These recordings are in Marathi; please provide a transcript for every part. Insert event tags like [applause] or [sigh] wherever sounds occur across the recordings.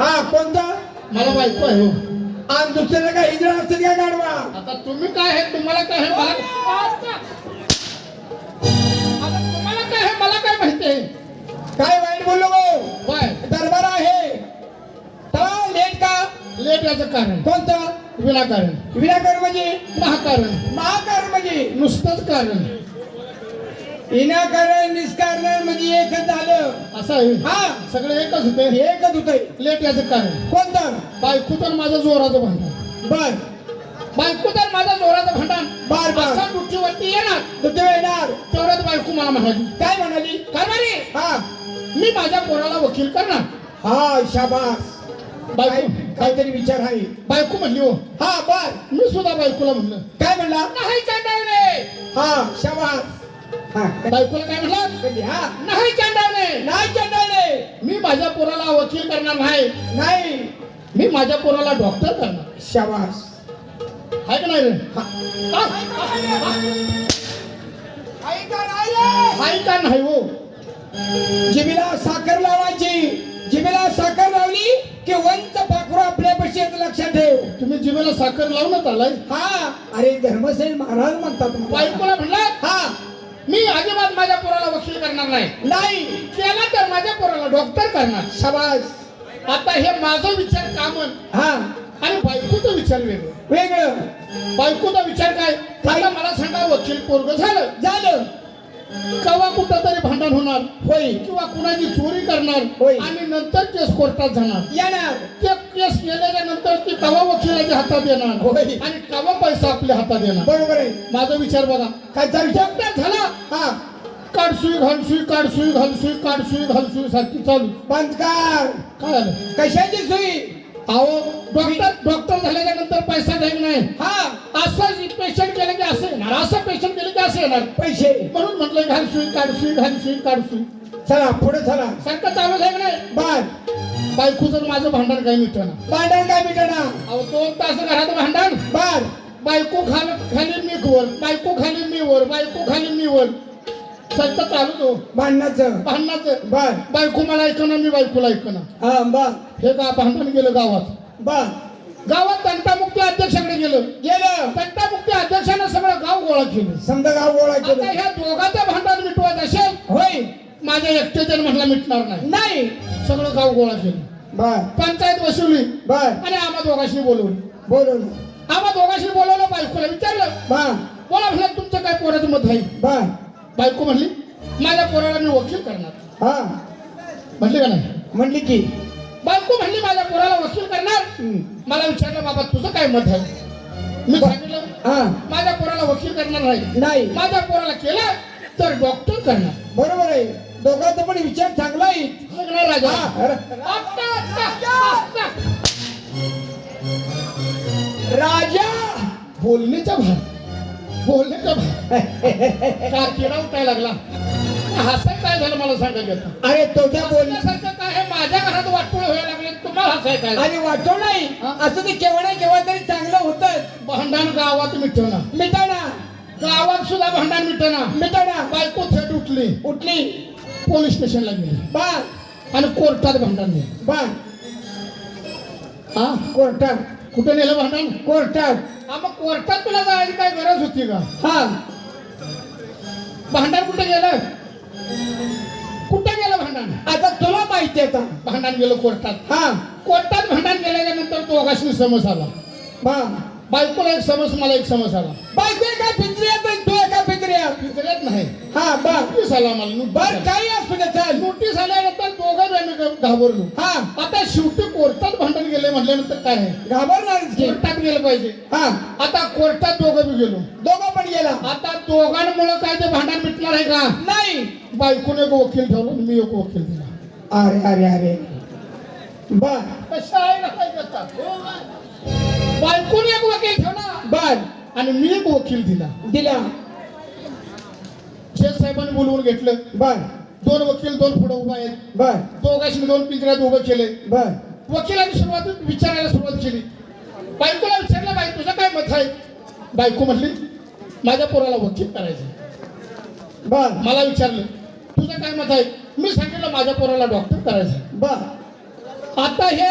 हा कोणता? मला बायको आहे हो. आणि दुसऱ्याला काय हिजडा असते का गाडवा. आता तुम्ही काय आहे तुम्हाला काय आहे मला आता आता तुम्हाला काय आहे मला काय माहिती आहे? काय वाईट बोललो गो? काय दरबार आहे. लेट का? लेट याचं कारण. कोणतं? विनाकारण. विनाकार म्हणजे? महाकारण. महाकार म्हणजे? नुसतंच कारण. विनाकारण निष्कारण म्हणजे एकच झालं. असं आहे. हा. सगळे एकच होते. एकच होतंय लेट याचं कारण. कोणतं? बायको तर माझं जोराचं भांडण. बर. बायको तर माझं जोराचं भांडण. बर बर. असं दुःखीवरती येणार. तुझं येणार. तेवढ्यात बायको मला म्हणाली. काय म्हणाली? काय म्हणे हा. मी माझ्या पोराला वकील करणार. हा शाबास. काय बायको काहीतरी विचार आहे. बायको म्हणली हो. हा बर. मी सुद्धा बायकोला म्हणलं. काय म्हणला? नाही हा शाबास. बायकोला काय? हा. नाही चांडावणे नाही चंडाले मी माझ्या पोराला वकील करणार नाही. नाही. मी माझ्या पोराला डॉक्टर करणार. शाबास. आहे का नाही रे? ऐका नाही रे. आहे का नाही हो? जिबीला साखर लावायची. जिबीला साखर लावली की वंच पाखरू आपल्या येतं लक्षात ठेव. तुम्ही जिभेला साखर लावूनच आलाय. हा. अरे धर्मसेन महाराज म्हणतात. बायकोला म्हणलं हा. मी अजिबात माझ्या पोराला वकील करणार नाही. नाही. केला तर माझ्या पोराला डॉक्टर करणार. शाबास. आता हे माझा विचार कामन. हा. आणि बायकोचा विचार वेगळं. वेगळं. बायकोचा विचार काय? आता मला सांगा वकील पोरग झालं. झालं. कवा कुठं तरी भांडण होणार? होय. किंवा कुणाची चोरी करणार? होय. आणि नंतर केस कोर्टात जाणार. येणार. ते केस केल्याच्यानंतर ती कवा वकिलाच्या हातात येणार. होय. आणि कवा पैसा आपल्या हातात येणार. बरोबर आहे. माझा विचार बघा. काय झाला. हा. काढसुई घालसुई काढसुई घालसुई काढसुई घालसुई सारखी चालू. बंद कर काय झालं? कशाची सुई? अहो डॉक्टर डॉक्टर झाल्याच्यानंतर पैसा द्यायला नाही. हा. असं पेशंट केलं की असं येणार. असं पेशंट केलं की असं येणार. पैसे. म्हणून म्हटलं घालसुई काढसुई घालसुई काढसुई. चला पुढे चला. सारखं चालू आहे का नाही? बर बायकोचं माझं भांडण काही मिटणार. भांडण काय मिटणार? अहो दोन तास घरात भांडण. बर. बायको खाली खाली मी वर बायको खाली मी वर बायको खाली मी वर. सारखं चालू तो. भांडणाचं. भांडणाचं. बर. बायको मला ऐकणार मी बायकोला ऐकणार. हा बर. हे का भांडण गेलं गावात? बर. गावात तंटामुक्ती अध्यक्षाकडे गेलं. गेलं. तंटामुक्ती अध्यक्षानं सगळं गाव गोळा केलं. समजा गाव गोळा आता केलं. ह्या दोघांचं भांडण मिटवायचं असेल? होय. माझ्या एकट्याच्या म्हणला मिटणार नाही. नाही. सगळं गाव गोळा केलं. बर पंचायत बसवली. बर आणि आम्हा दोघांशी बोलवली. बोलून आम्हा दोघांशी बोलवलं बायकोला विचारलं. बर बोला म्हणलं तुमचं काय पोराचं मत आहे? बर बायको म्हणली माझ्या पोराला मी वकील करणार. हा. म्हणली का नाही? म्हणली की. बायको म्हणली माझ्या पोराला वकील करणार. मला विचारलं बाबा तुझं काय मत आहे? मी सांगितलं हा. माझ्या पोराला वकील करणार नाही. माझ्या पोराला केलं तर डॉक्टर करणार. बरोबर आहे. दोघांचा पण विचार चांगला आहे. सांगणार राजा. हा, अरे. राजा! बोलण्याचा भार बोलण्याचा भार का किडा उठायला लागला. हसाय काय झालं मला सांगायचं. अरे तुझ्या बोल बोलण्यासारखं काय आहे? माझ्या घरात वाटोळ व्हायला लागले तुम्हाला हसाय काय आणि वाटव नाही? असं ते केव्हा ना केव्हा तरी चांगलं होतं. भांडण गावात मिटवणार मिटाणा. गावात सुद्धा भांडण मिटणार मिटाणा. बायको थेट उठली. उठली. पोलीस स्टेशनला गेली बर आणि कोर्टात भांडण नेलं. बर हा? कोर्टात. कुठे नेलं भांडण? कोर्टात. हा मग कोर्टात तुला जायची काय गरज होती का? हा. भांडण कुठे गेलं? कुठे गेलं भांडण? आता तुला माहिती आहे का भांडण गेलं कोर्टात. हा. कोर्टात भांडण गेल्याच्यानंतर दोघांशी समज आला. बा. बायकोला एक समज मला एक समज आला. बायको एका पिंजऱ्यात आणि तू एका पिंजऱ्यात. पितळ्यात नाही. हा बर नोटीस आला मला बर काही असू दे चल. नोटीस आल्यानंतर दोघं आम्ही घाबरलो. हा. आता शेवटी कोर्टात भांडण गेले म्हटल्यानंतर काय आहे? घाबरणारच की. कोर्टात गेलं पाहिजे. हा. आता कोर्टात दोघं बी गेलो. दोघं पण गेला. आता दोघांमुळे काय ते भांडण मिटणार आहे का? नाही. बायकोने एक वकील ठेवला आणि मी एक वकील दिला. अरे अरे अरे. बर कशा आहे ना काय करता? बायकोने एक वकील ठेवला. बर आणि मी एक वकील दिला. दिला. शेख साहेबांनी बोलवून घेतलं. बर. दोन वकील दोन पुढे उभा आहेत. बर. दोघांशी दोन पिंजऱ्यात उभं केले बर. वकिलांनी सुरुवात विचारायला सुरुवात केली. बायकोला विचारलं बाई तुझं काय मत आहे? बायको म्हटली माझ्या पोराला वकील करायचं बर. मला विचारलं तुझं काय मत आहे? मी सांगितलं माझ्या पोराला डॉक्टर करायचं बर. आता हे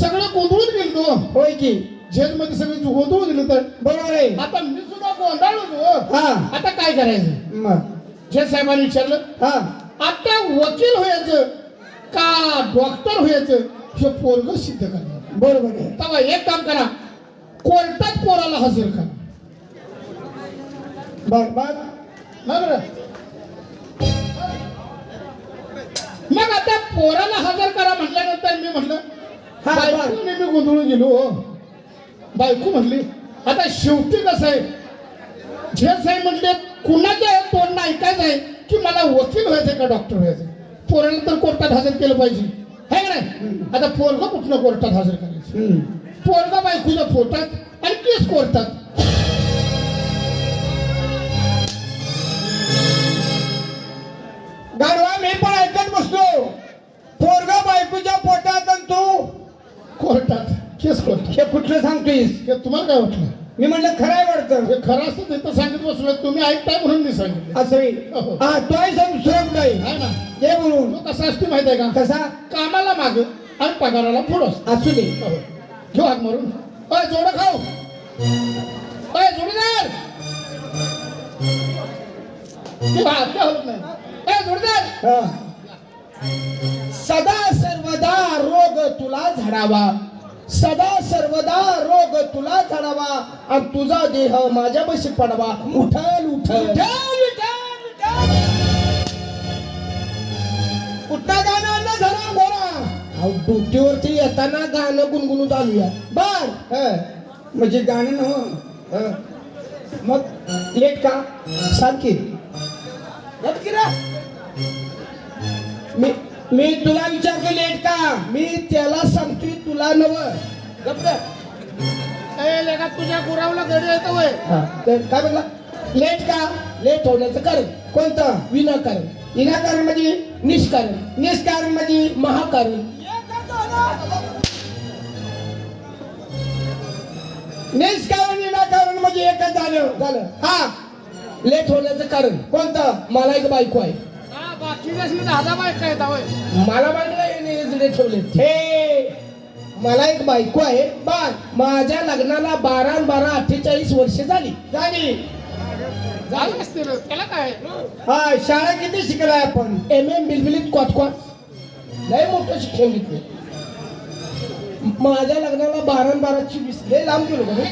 सगळं गोंधळून गेलं तो होय की. झेल मध्ये सगळे गोंधळून गेलं तर. बरोबर आहे. आता मी सुद्धा गोंधळलो हा. आता काय करायचं? मग झेल साहेबांनी विचारलं हा. आता वकील व्हायचं का डॉक्टर व्हायचं? हे पोरग सिद्ध करणार. बरोबर आहे. तेव्हा एक काम करा कोर्टात पोराला हजर करा. बर बर बरं? मग आता पोराला हजर करा म्हटल्यानंतर मी म्हटलं हा, बायको मी गोंधळून गेलो हो. बायको म्हटली आता शेवटी कसं आहे? झेल साहेब म्हटले कुणाच्या तोंड ऐकायचं आहे की मला वकील व्हायचं का डॉक्टर व्हायचं? पोराला तर कोर्टात हजर केलं पाहिजे. है का नाही? आता पोरग कुठलं कोर्टात हजर करायचं. पोरगा बायकोच्या पोटात आणि केस कोर्टात गाढवा मी पण ऐकत बसलो. पोरगा बायकोच्या पोटात आणि तू? कोर्टात केस कोर्टात हे कुठलं सांगतोयस? हे तुम्हाला काय वाटलं? मी म्हणलं खरंय वाटतं. हे खरं असतं ते तर सांगित बसलो. तुम्ही ऐकताय म्हणून मी सांगितलं. असं आहे. हो. हा. तोय सांग दुसरं कुठं आहे? आहे ना. दे बोलून. तो कसा असतो माहिती आहे का? कसा? कामाला माग आणि पगाराला पुढं असतो. असू दे. हो. घेऊ हात मारून. अय जोड खाऊ. अय जोडीदार. ते भात काय होत नाही. अय जोडीदार. हा. सदा सर्वदा रोग तुला झाडावा. सदा सर्वदा रोग तुला झाडावा आणि तुझा देह माझ्या बशी पडावा. उठल उठल. कुठला गाणं आणलं झाला बोला ड्युटीवरती येताना गाणं गुणगुणून आलूया बर. हं. म्हणजे गाणं मग लेट का? सांग रे. मी मी तुला विचारतो लेट का? मी त्याला सांगतोय तुला नव. तुझ्या गुरावला घरी येतो वय हा, काय म्हणला? लेट का? लेट होण्याचं कारण. कोणतं? विनाकारण. विनाकारण म्हणजे निष्कारण. निष्कारण म्हणजे महाकारण. निष्कारण विनाकारण म्हणजे एकच झालं. झालं. हा. लेट होण्याचं कारण. कोणतं? मला एक बायको आहे. हा बाकी मला माहिती नाही लेट ठेवले हे मला एक बायको आहे. बर माझ्या लग्नाला बारा बारा अठ्ठेचाळीस वर्ष झाली. झाली. झालं असतील. त्याला काय? हा शाळा किती शिकलाय आपण? एम एम बिलबिलीत क्वाट क्वाट लय मोठं शिक्षण घेतलं माझ्या लग्नाला बारा आणि बारा चोवीस. लय लांब गेलो का रे?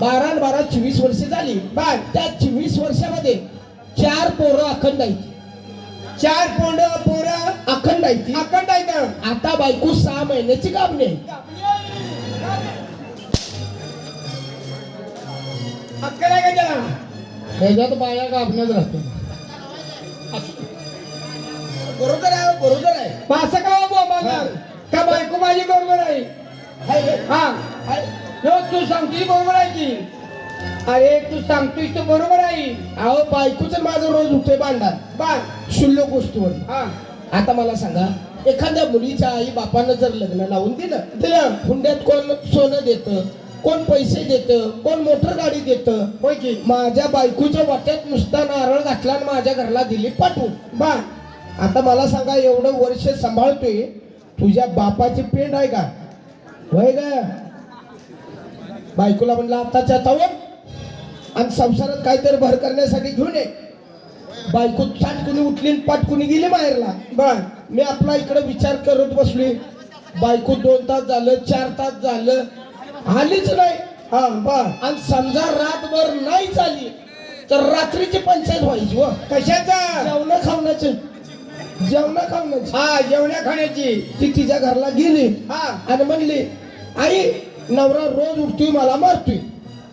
बारा आणि बारा चोवीस वर्ष झाली. बर त्या चोवीस वर्षामध्ये चार पोरं अखंड आहेत. चार पोर पोरं अखंड आहेत अखंड आहेत आता बायको सहा महिन्याची आहे. अक्कल आहे का त्याला? ह्याच्यात बाया गाभण्यात राहते. बरोबर आहे बरोबर आहे. असं का हो बोंबाणार? का बायको माझी बरोबर आहे. हा. हो तू सांगतोय बरोबर आहे की. अरे तू सांगतोय तो बरोबर आहे. अहो बायकोच माझं रोज उठे भांडार बा शुल्लक गोष्टीवर. हा. आता मला सांगा एखाद्या मुलीच्या आई बापानं जर लग्न लावून दिलं दिलं. हुंड्यात कोण सोनं देतं कोण पैसे देतं कोण मोटर गाडी देतं होय की? माझ्या बायकोच्या वाट्यात नुसता नारळ घातला आणि माझ्या घरला दिली पाठवून. बा आता मला सांगा एवढं वर्ष सांभाळतोय तुझ्या बापाची पेंड आहे का? होय का? बायकोला म्हणलं आताच्या तावर आणि संसारात काहीतरी भर करण्यासाठी घेऊन ये. बायको चाटकुनी उठली आणि पाटकुनी गेली बाहेरला. बर. मी आपला इकडे विचार करत बसलोय. बायको दोन तास झालं चार तास झालं. आलीच नाही. हा बर. आणि समजा रातभर नाही चाली तर रात्रीची पंचायत व्हायची व. कशाचा? जेवण खावण्याचं. जेवण खावण्याची. हा जेवण्या खाण्याची. ती तिच्या घरला गेली. हा. आणि म्हणली आई नवरा रोज उठतोय मला मारतोय.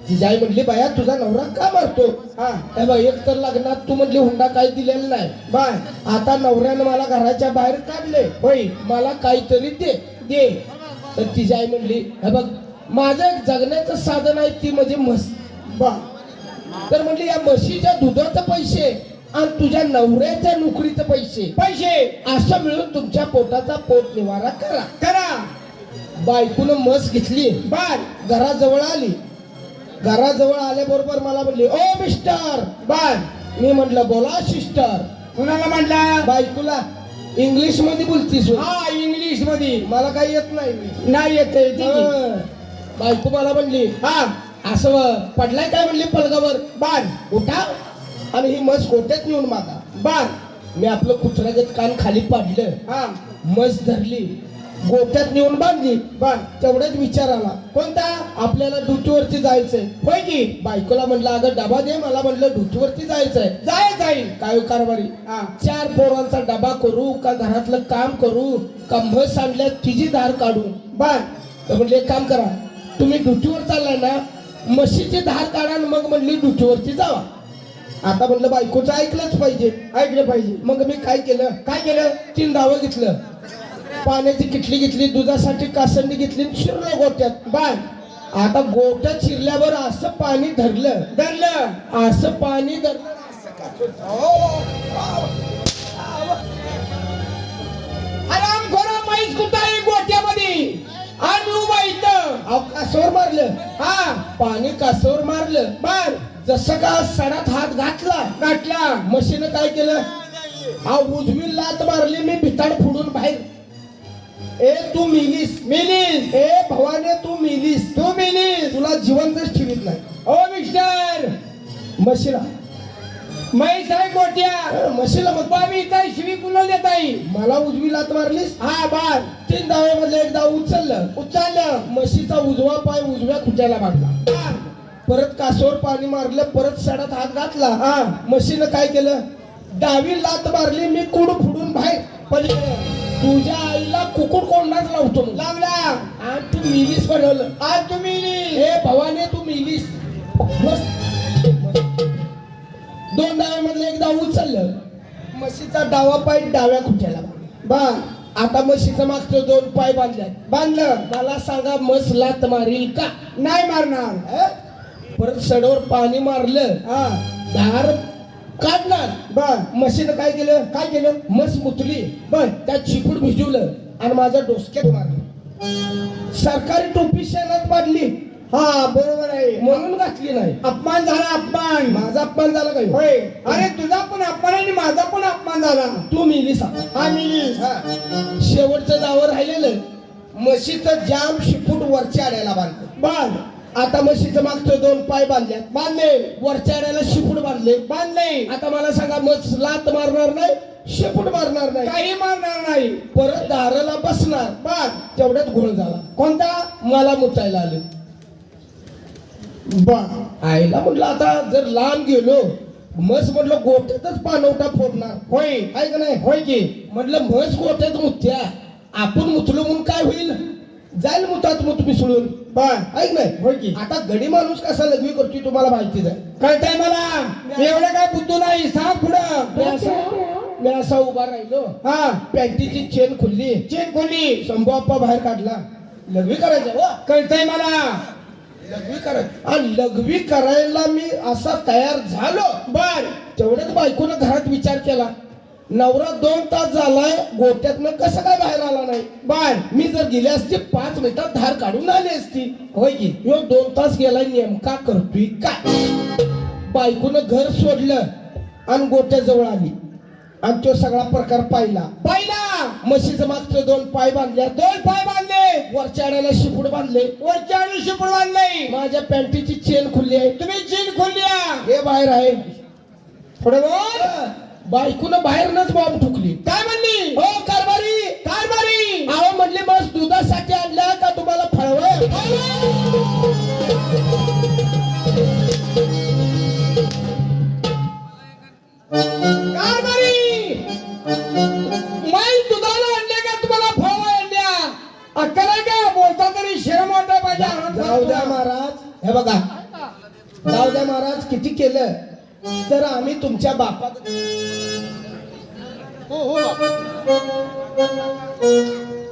तिची आई म्हणली बाया तुझा नवरा का मारतो हा. एक तर लग्नात तू म्हणली हुंडा काय दिलेला नाही. बाय आता नवऱ्यानं मला घराच्या बाहेर काढले होय मला काहीतरी दे दे. तर तिची आई म्हणली हे बघ माझं एक जगण्याचं साधन आहे ती म्हणजे म्हस. बा. तर म्हणली या म्हशीच्या दुधाचे पैसे आणि तुझ्या नवऱ्याच्या नोकरीचे पैसे. पैसे. असं मिळून तुमच्या पोटाचा पोट निवारा करा. करा. बायकोनं म्हस घेतली. बर घराजवळ आली. घराजवळ आल्याबरोबर मला म्हणली ओ मिस्टर बर मी म्हटलं बोला सिस्टर. कुणाला म्हटला? बायकोला. इंग्लिशमध्ये बोलतीस हा इंग्लिशमध्ये मला काही येत नाही. नाही येते. बायको मला म्हणली हा. असं पडलाय काय? म्हणली पलगावर बार उठा आणि ही मस गोट्यात नेऊन मागा. बार मी आपलं कुत्र्यागत कान खाली पाडलं. हा. मस धरली. गोठ्यात नेऊन बांधली. बर तेवढ्याच विचार आला. कोणता? आपल्याला ड्युटीवरती जायचंय. होय की? बायकोला म्हणलं अगं डबा दे. मला म्हणलं ड्युटीवरती जायचंय. जाय जाईल काय हो, कारभारी? हा. चार पोरांचा डबा करू का घरातलं काम करू? का म्हस आणल्या तिची धार काढू बर म्हणले एक काम करा. तुम्ही ड्युटीवर चाललाय ना म्हशीची धार काढा मग म्हणली ड्युटीवरती जावा. आता म्हणलं बायकोचं ऐकलंच पाहिजे. ऐकलं पाहिजे. मग मी काय केलं? काय केलं? तीन धावं घेतलं. पाण्याची किटली घेतली दुधासाठी कासंडी घेतली शिरलं गोट्यात. बर आता गोट्यात शिरल्यावर असं पाणी धरलं. धरलं. असं पाणी धरलं म्हैस कुठं आहे गोट्यामध्ये. आणि उभा इथं. कासवर मारलं. हा. पाणी कासवर मारलं. बर जसं का सडात हात घातला. गाठला म्हशीनं काय केलं? हा उजवी लात मारली मी भिताड फोडून बाहेर ए तू मिलीस. मिलीस. ए भवाने तू मिलीस. तू मिलीस. तुला जिवंतच ठेवीत नाही. Oh mister. म्हशीला. म्हैस आहे गोट्या. अ, म्हशीला मग बाबी इथं शिवी कुणाला देत आहे? मला उजवी लात मारलीस? हा बर तीन दाव्यामधलं एक उचललं. उचललं. म्हशीचा उजवा पाय उजव्या खुट्याला बांधला बर. परत कासवर पाणी मारलं परत सडात हात घातला. हा. म्हशीनं काय केलं? डावी लात मारली मी कुड फुडून बाहेर पलीकडे तुझ्या आईला कुकुड कोंडाच लावतो. लावला. आणि तू मिलीस बनवलं आज तुम्ही मिलीस. ए भवाने तू मिलीस. बस दोन डाव्यामधलं एक डाव उचललं म्हशीचा डावा पाय डाव्या खुट्याला बर आता म्हशीचं मागचं दोन पाय बांधल्यात. बांधलं. मला सांगा मस लात मारील का? नाही मारणार? परत सडवर पाणी मारलं. हा. धार काढणार. बर म्हशीनं काय केलं? काय केलं? मस मुतली. बर त्यात चिपूड भिजवलं आणि माझ्या डोसक्यात मारलं. सरकारी टोपी शेणात पाडली हा बरोबर आहे. म्हणून घातली नाही. अपमान झाला अपमान. माझा अपमान झाला काय? होय. अरे तुझा पण अपमान आणि माझा पण अपमान झाला. तू मिली हा मिलीस. शेवटचं जावं राहिलेलं. म्हशीचं जाम शिपूट वरच्या आड्याला बांधलं. बर आता म्हशीचं मागचं दोन पाय बांधल्यात. बांधले. वरच्या शिपूट बांधले. बांधले. आता मला सांगा मस लात मारणार नाही शिपूट मारणार नाही? काही मारणार नाही. परत दाराला बसणार. बर तेवढ्यात घोळ झाला. कोणता? मला मुतायला आलं. बर आईला म्हटलं आता जर लांब गेलो म्हस म्हटलं गोट्यातच पानवटा फोडणार. होय. आहे का नाही? होय की. म्हटलं म्हस गोट्यात मुत्या. आपण मुतलो म्हणून काय होईल? जाईल मुतात मुत मिसळून बर ऐक नाही आता गडी माणूस कसा लघवी करतोय तुम्हाला माहितीच आहे. कळतंय मला. एवढं काय बुद्धू नाही. सांग पुढं. मी असा उभा राहिलो. हा. पॅन्टीची चेन खुलली. चेन खोली शंभू आप्पा बाहेर काढला. लघवी करायचं हो. कळतंय मला. लघवी करायचं आणि लघवी करायला मी असा तयार झालो. बर. तेवढ्यात बायकोनं घरात विचार केला. नवरा दोन तास झालाय गोट्यातनं कसं काय बाहेर आला नाही? बर मी जर गेले असते पाच मिनिटात धार काढून आली असती. होय की? ह्यो दोन तास गेलाय नेमका करतोय काय? बायकोनं घर सोडलं आणि गोट्याजवळ आली. आणि तो सगळा प्रकार पाहिला. पहिला! म्हशीचं मागचं दोन पाय बांधल्या दोन पाय बांधले. वरच्या आड्याला शिपूड बांधले. वरच्या आणि शिपूड बांधले. माझ्या पॅन्टीची चेन खुलली आहे. तुम्ही चेन खोलल्या हे बाहेर आहे. पुढे बोल. बायकोनं बाहेरनच बॉम्ब ठुकली काय म्हणली? हो कारभारी. कारभारी. अहो म्हणले बस दुधासाठी आणल्या का तुम्हाला फळवय कारभारी. माई दुधाला आणले का तुम्हाला फळ आणल्या? अक्कल आहे का? बोलता तरी शरम वाटा पाहिजे हात जाऊ द्या महाराज. हे बघा. जाऊ द्या महाराज किती केलं? तर आम्ही तुमच्या बापात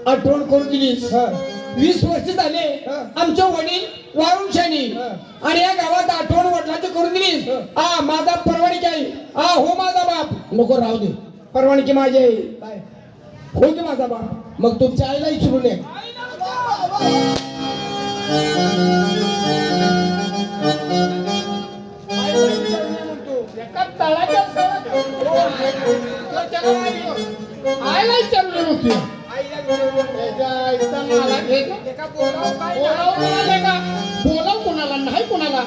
आठवण करून दिलीस हा. वीस वर्ष झाले हा. आमचे वडील वाळून शानी हा. आणि या गावात आठवण वडिलांचं करून दिलीस हा. हा माझा परवानिकी आहे हा हो माझा बाप. नको राहू दे. परवानगी माझी आहे हो की माझा बाप? मग तुमच्या आईला विचारून ये. आयला विचारलं बोलावं नाही. कोणाला का? बोलाव कोणाला? नाही कोणाला.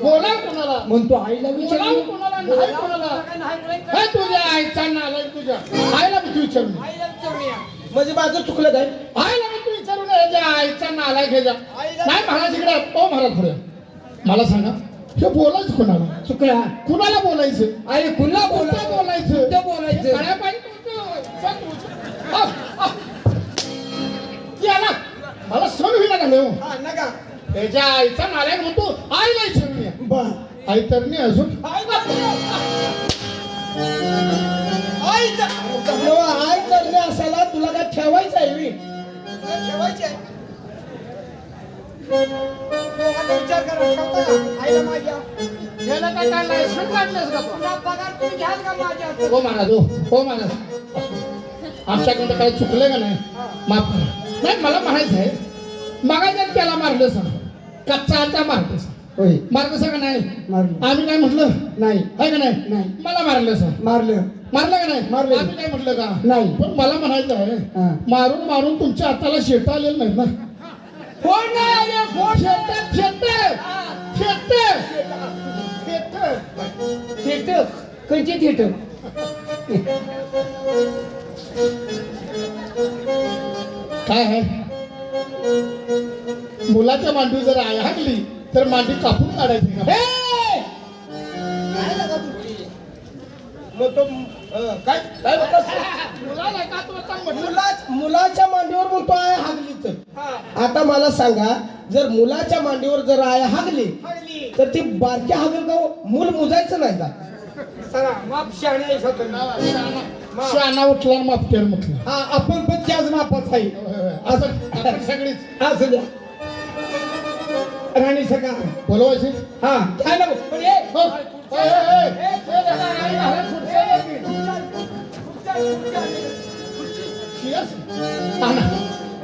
बोलाव कोणाला? म्हणतो आईला कोणाला? नाही काय तुझ्या आईचा नाला तुझ्या? आईला मी तू विचारून आईला विचारूया. म्हणजे माझं चुकलं काय? आईला मी तू विचारून आईचा नाला घे जा. नाही महाराज इकडे ओ महाराज पुढे. मला सांगा. हे बोलायचं कोणाला? चुकला. कुणाला बोलायचं? आई कुणला कुठं बोला बोलायचं? कुठं बोलायचं? हे. याला मला सण होईना झालं हो. हा नका. त्याच्या आईचा नालायक म्हणतो आईला विचारून या बर. आई तर नाही अजून. आईचा नवा, आई करणे असायला तुला काय ठेवायचं आहे बी? ठेवायची आहे. दोघांचा विचार करा ठेवता का? आईला माझ्या याला काय काय लायसन काढलंस का तू? तुला पगार तुम्ही घ्याल का माझ्या हो महाराज हो हो महाराज. आमच्याकडं काय चुकलं का नाही? माफ करा. नाही मला म्हणायचं आहे. मागायच्यात त्याला मारलं सांग. कच्चा आता मारलं सांग. होय. मारलं सांग का नाही? मारलं. आम्ही काय म्हटलं? नाही. आहे का नाही? नाही. मला मारलं सांग. मारलं. मारलं का नाही? मारलं. आम्ही काय म्हटलं का? नाही. पण मला म्हणायचं आहे हा. मारून मारून तुमच्या हाताला शेट आलेलं नाही ना? कोण नाही आले कोण थिएटर काय आहे? मुलाच्या मांडी जर आय हाकली तर मांडी कापून काढायची का? मग तो काय काय बोलतोस? मुलाला का तू आता म्हटलं मुला- मुलाच्या मांडीवर म्हणतो आहे हागली तर आता मला सांगा जर मुलाच्या मांडीवर जर आय हागली तर ती बारक्या हागल का हो? मूल मुजायचं नाही का. शाना- उठला आणि मापटेर म्हटलं हा आपण पण त्याच मापात आहे असं आपण सगळीच असं द्या राणी सका बोलवायचे हा काय ना पण हे हो. ए, ए, ए, ए, ए, दादा, आई घाला, खुर्च्या येतील.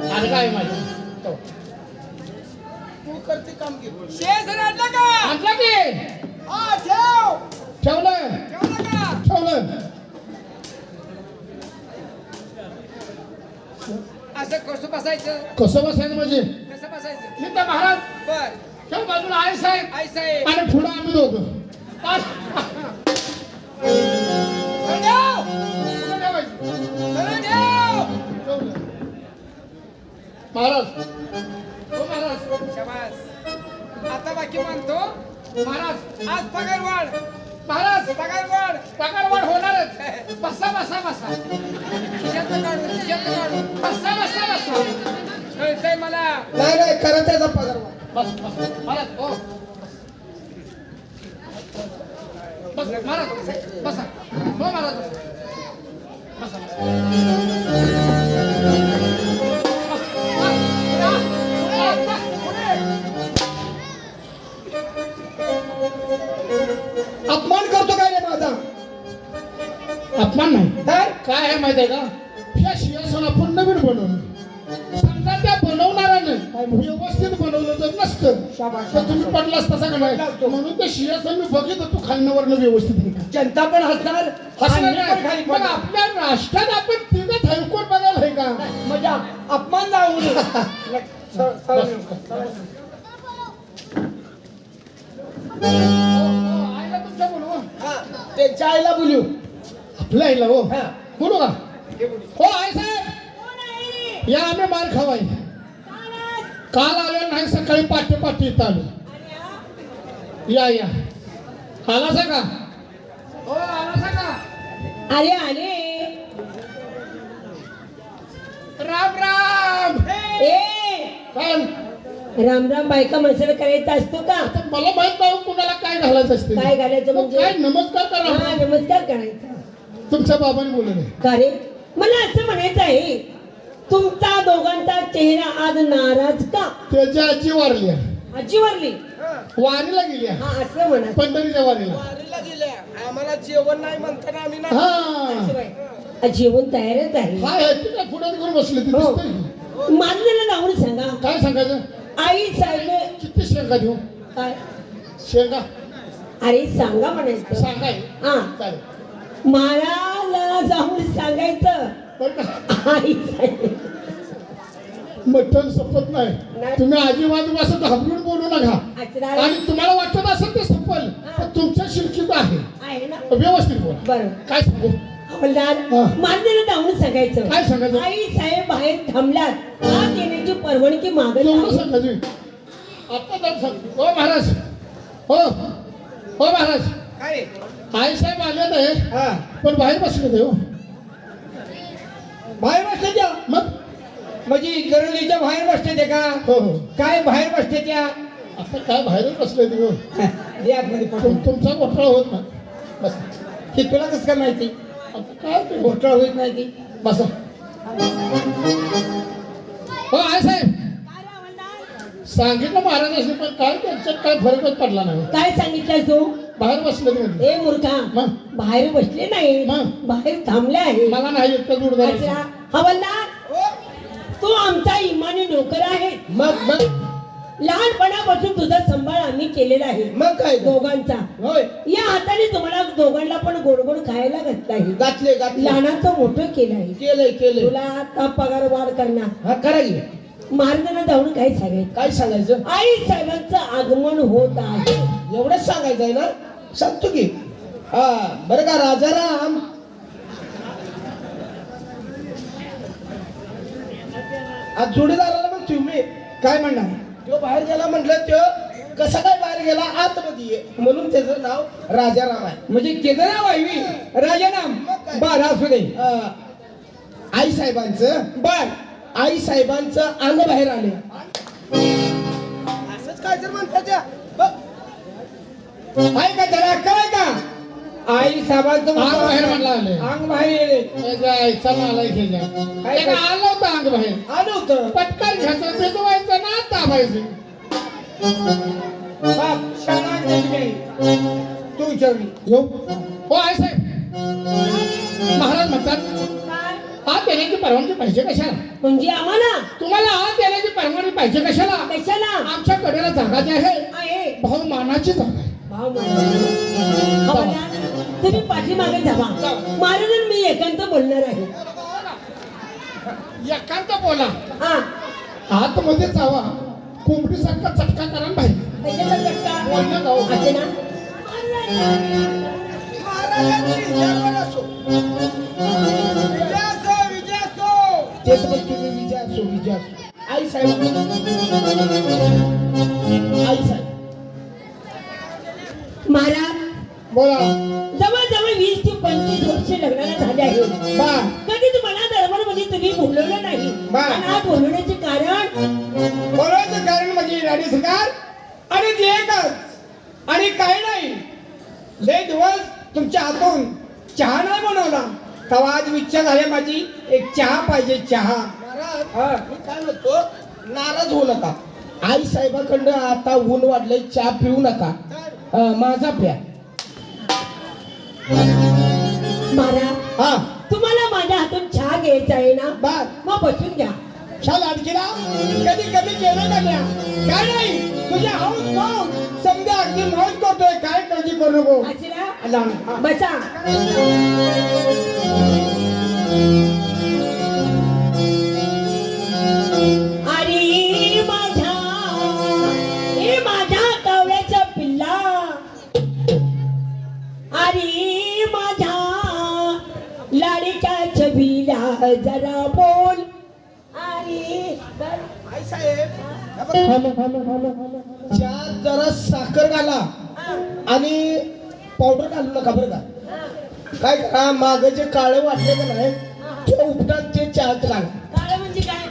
आणि काय माहिती. तू करते काम शेज का आणला की हा ठेव ठेवलं ठेवला का ठेवलं असं कसं बसायचं? कसं बसायचं? म्हणजे कसं बसायचं? मी तर महाराज बर. ठेव बाजूला आहे साहेब. आई साहेब. आणि पुढं आम्ही दोघं. महाराज. हो महाराज. शाबास. आता बाकी म्हणतो महाराज. आज पगार वाढ महाराज. पगार वाढ पगार वाढ होणारच. बसा बसा बसा. काढू काढू. बसा बसा बसा. कळतंय मला. नाही नाही करा त्याचा पगार वाढ. बस बस. महाराज हो. बस महाराज बसा. हो महाराज. बसा बसा. अपमान करतो काय रे माझा? अपमान नाही. काय? काय आहे माहिती आहे का? ह्या सिंहासन आपण नवीन बनवलं. समजा त्या बनवणाऱ्यानं व्यवस्थित बनवलं जर नसतं. तर तुम्ही पडलाच तसा का नाही? म्हणून ते सिंहासन मी बघितलं तू खालण्यावरनं व्यवस्थित का? जनता पण हसणार हसणार. आपल्या राष्ट्रात आपण तिघं थायकोट बघायला आहे का? म्हणजे अपमान जाऊ [laughs] त्यांच्या आईला बोलू. आपल्या आईला हो. हा. बोलू का? हो आई साहेब. या आम्ही मार खावाय. काल आलो नाही सकाळी पाठी पाठी इथं आलो. या या. आलासा का? हो आलासा का? अरे अरे राम राम. ए. काय? राम राम बायका माणसाला करायचा असतो का? आता मला माहीत नाही कुणाला काय घालायचं असते. काय घालायचं मग म्हणजे? काय नमस्कार करा हा नमस्कार करायचा. तुमच्या बाबाने बोलले का रे? मला असं म्हणायचं आहे तुमचा दोघांचा चेहरा आज नाराज का? त्याची आजी वारली आजी वरली? वारीला गेली हा असं म्हणा. पंढरीच्या वारीला. वारीला गेल्या आम्हाला जेवण नाही म्हणताना आम्ही ना हा. आ, जेवण तयारच आहे. हाय हाय, ती काय पुढे करून बसली ती हो. दिसतंय. माझं त्याला जाऊन सांगा. काय सांगायचं? आई साहेब किती शेंगा देऊ काय? शेंगा. अरे सांगा म्हणायचं. सांगाय. हा. चालेल. मला जाऊन सांगायचं. आई साहेब मटण सपत नाही. तुम्ही आजीबाजू असं घाबरून बोलू नका. आणि तुम्हाला वाटत असेल ते सपल तुमच्या शिरकीत आहे. व्यवस्थित बोला. बरं. काय सांगू? हवलदार हा. मान्य जाऊन सांगायचं. काय सांगायचं? आई साहेब बाहेर थांबल्यात आत येण्याची परवानगी मागत आहे. सांगा तुम्ही आता जाऊन सांग. हो महाराज. हो. हो महाराज. काय? आई साहेब आले नाही हा. पण बाहेर बसले ते हो. बाहेर बसते त्या? मग? म्हणजे गरलीच्या बाहेर बसते ते का? हो हो. काय बाहेर बसते त्या? आता काय बाहेरच बसले [laughs] ते हो. दे आतमध्ये तुम- तुमचा घोटाळा होत ना बस. हे तुला कसं काय माहिती? आता काय ते घोटाळा होत नाही ती. बसा. हो साहेब. हवलदार? सांगितलं महाराजांनी पण काय त्यांच्यात काय फरकच पडला नाही? काय सांगितलं तू? बाहेर बसले ते म्हणले. ए मूर्खा. मग? बाहेर बसले नाही. मग? बाहेर थांबले आहे. मला नाही येत का जोडदार अच्छा. हवलदार तू आमचा इमानी नोकर आहे. मग मग? लहानपणापासून तुझा सांभाळ आम्ही केलेला आहे. मग काय? ग? दोघांचा. होय. या हाताने तुम्हाला दोघांना पण गोड गोड खायला घातलं आहे. गाठले गाठले लहानाचं मोठं केलं आहे. केलंय केलंय. तुला आता पगार वाढ करणार. हा करा की. जाऊन काय सांगायचं? काय सांगायचं? आई साहेबांचं आगमन होत आहे. एवढंच सांगायचं आहे ना? सांगतो की. हा बरं का राजाराम? आज जोडीदाराला मग तुम्ही. काय म्हणणार? तो बाहेर गेला म्हटलं तो कसा काय बाहेर गेला? आतमध्ये ये. म्हणून त्याचं नाव राजाराम आहे. म्हणजे त्याचं नाव आहे मी. राजानाम बर असू दे. अं, आई साहेबांचं. बर. आई साहेबांचं अंग बाहेर आले. असंच काय तर म्हणतात त्या. बघ. आहे का त्याला आहे का? आई साहेबांचं अंग बाहेर म्हणलं आलंय. अंग बाहेर येले जायचा नालाय खेळल्या काय आलं होतं अंग बाहेर. आलं होतं. पटकन घ्यायचं भिजवायचं ना दाबायचं. बाप शाळा गेली तू विचारली. हो आहे साहेब. महाराज म्हणतात आत येण्याची परवानगी पाहिजे कशाला? म्हणजे आम्हाला? तुम्हाला आत येण्याची परवानगी पाहिजे कशाला? कशाला? आमच्या कडेला जागा जी आहे आहे. भाऊ मानाची जागा आहे. भाव तुम्ही पाठीमागे जावा महाराजांना मी एकांत बोलणार आहे. एकांत बोला. हा. आतमध्ये जावा. कोंबडीसारखा चटका करा आणि बाहेर कशाचा चटका? बोलणं जाऊ. असे ना? तेच पण तुम्ही विजय असो विजय असो. आई साहेब. आई साहेब. महाराज बोला. जवळजवळ वीस ते पंचवीस वर्ष लग्नाला झाले आहे. बा कधी तुम्हाला दरबारमध्ये तुम्ही बोलवलं नाही? बा. आज बोलवण्याचे कारण? बोलायचं कारण म्हणजे राणी सरकार आणि ते एकच. आणि काही नाही. लय दिवस तुमच्या हातून चहा नाही बनवला. तेव्हा आज इच्छा झाली माझी. एक चहा पाहिजे चहा. हा. मी काय म्हणतो? नाराज होऊ नका. आई साहेबाकडनं आता ऊन वाढलंय चहा पिऊ नका. अं, माझा प्या. महाराज हा. तुम्हाला माझ्या हातून चहा घ्यायचा आहे ना? बर मग बसून घ्या. शाल आणखीला कधी कमी केलं म्या काय नाही तुझ्या हाऊस पाहून समजा अगदी मौज करतोय. काय काळजी करू नको. ना आला. हा. बसा. माग जे काळे वाटले का नाही ते उपटात ते चहात घाला काळ म्हणजे काय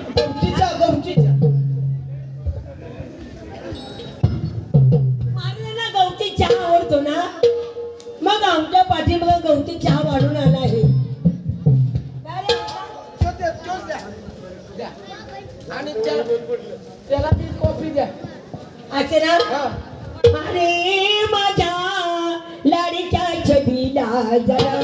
गवती चहा आवडतो ना मग आमच्या पाठीमागं गवती चहा वाढून आला आहे काय रे? तो द्या, तोच द्या. द्या. आणि त्या- त्याला बी कॉफी द्या असे ना हा. अरे माझ्या लाडीच्या छबीला जरा